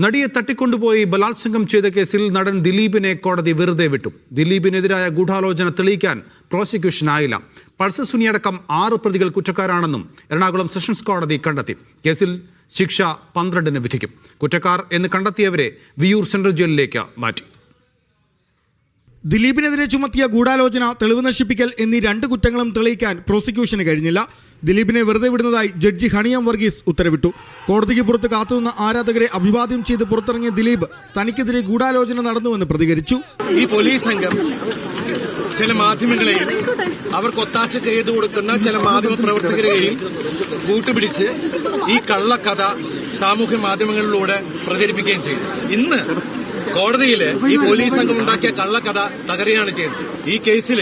നടിയെ തട്ടിക്കൊണ്ടുപോയി ബലാത്സംഗം ചെയ്ത കേസിൽ നടൻ ദിലീപിനെ കോടതി വെറുതെ വിട്ടു. ദിലീപിനെതിരായ ഗൂഢാലോചന തെളിയിക്കാൻ പ്രോസിക്യൂഷനായില്ല. പൾസർ സുനിയടക്കം ആറ് പ്രതികൾ കുറ്റക്കാരാണെന്നും എറണാകുളം സെഷൻസ് കോടതി കണ്ടെത്തി. കേസിൽ ശിക്ഷ പന്ത്രണ്ടിന് വിധിക്കും. കുറ്റക്കാർ എന്ന് കണ്ടെത്തിയവരെ വിയൂർ സെൻട്രൽ ജയിലിലേക്ക് മാറ്റി. ദിലീപിനെതിരെ ചുമത്തിയ ഗൂഢാലോചന തെളിവ് നശിപ്പിക്കൽ എന്നീ രണ്ട് കുറ്റങ്ങളും തെളിയിക്കാൻ പ്രോസിക്യൂഷന് കഴിഞ്ഞില്ല. ദിലീപിനെ വെറുതെ വിടുന്നതായി ജഡ്ജി ഹണിയം വർഗീസ് ഉത്തരവിട്ടു. കോടതിക്ക് പുറത്ത് കാത്തുനിന്ന ആരാധകരെ അഭിവാദ്യം ചെയ്ത് പുറത്തിറങ്ങിയ ദിലീപ് തനിക്കെതിരെ ഗൂഢാലോചന നടന്നുവെന്ന് പ്രതികരിച്ചു. ഈ പോലീസ് സംഘം ചില മാധ്യമങ്ങളെയും അവർക്ക് ഒത്താശ ചെയ്തു കൊടുക്കുന്ന ചില മാധ്യമ പ്രവർത്തകരെയും കൂട്ടുപിടിച്ച് ഈ കള്ളക്കഥ സാമൂഹ്യ മാധ്യമങ്ങളിലൂടെ പ്രചരിപ്പിക്കുകയും ചെയ്തു. ഇന്ന് കോടതിയിൽ ഈ പോലീസ് സംഘം ഉണ്ടാക്കിയ കള്ളക്കഥ തകരുകയാണ് ചെയ്തത്. ഈ കേസിൽ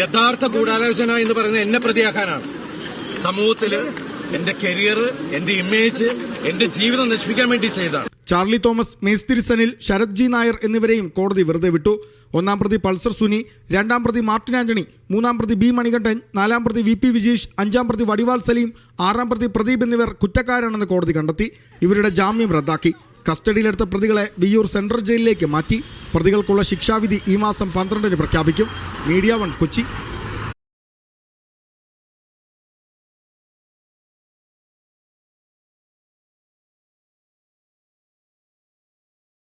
യഥാർത്ഥ ഗൂഢാലോചന എന്ന് പറയുന്നത് എന്നെ പ്രതിയാക്കാനാണ്. സമൂഹത്തിൽ എന്റെ കരിയർ എന്റെ ഇമേജ് എന്റെ ജീവിതം നശിപ്പിക്കാൻ വേണ്ടി ചെയ്തതാണ്. ചാർലി തോമസ് മേസ്തിരി സനിൽ ശരത് ജി നായർ എന്നിവരെയും കോടതി വെറുതെ വിട്ടു. ഒന്നാം പ്രതി പൾസർ സുനി രണ്ടാം പ്രതി മാർട്ടിൻ ആന്റണി മൂന്നാം പ്രതി ബി മണികണ്ഠൻ നാലാം പ്രതി വി പി വിജീഷ് അഞ്ചാം പ്രതി വടിവാൾ സലീം ആറാം പ്രതി പ്രദീപ് എന്നിവർ കുറ്റക്കാരാണെന്ന് കോടതി കണ്ടെത്തി. ഇവരുടെ ജാമ്യം റദ്ദാക്കി. കസ്റ്റഡിയിലെടുത്ത പ്രതികളെ വിയ്യൂർ സെൻട്രൽ ജയിലിലേക്ക് മാറ്റി. പ്രതികൾക്കുള്ള ശിക്ഷാവിധി ഈ മാസം പന്ത്രണ്ടിന് പ്രഖ്യാപിക്കും. Media one Kochi.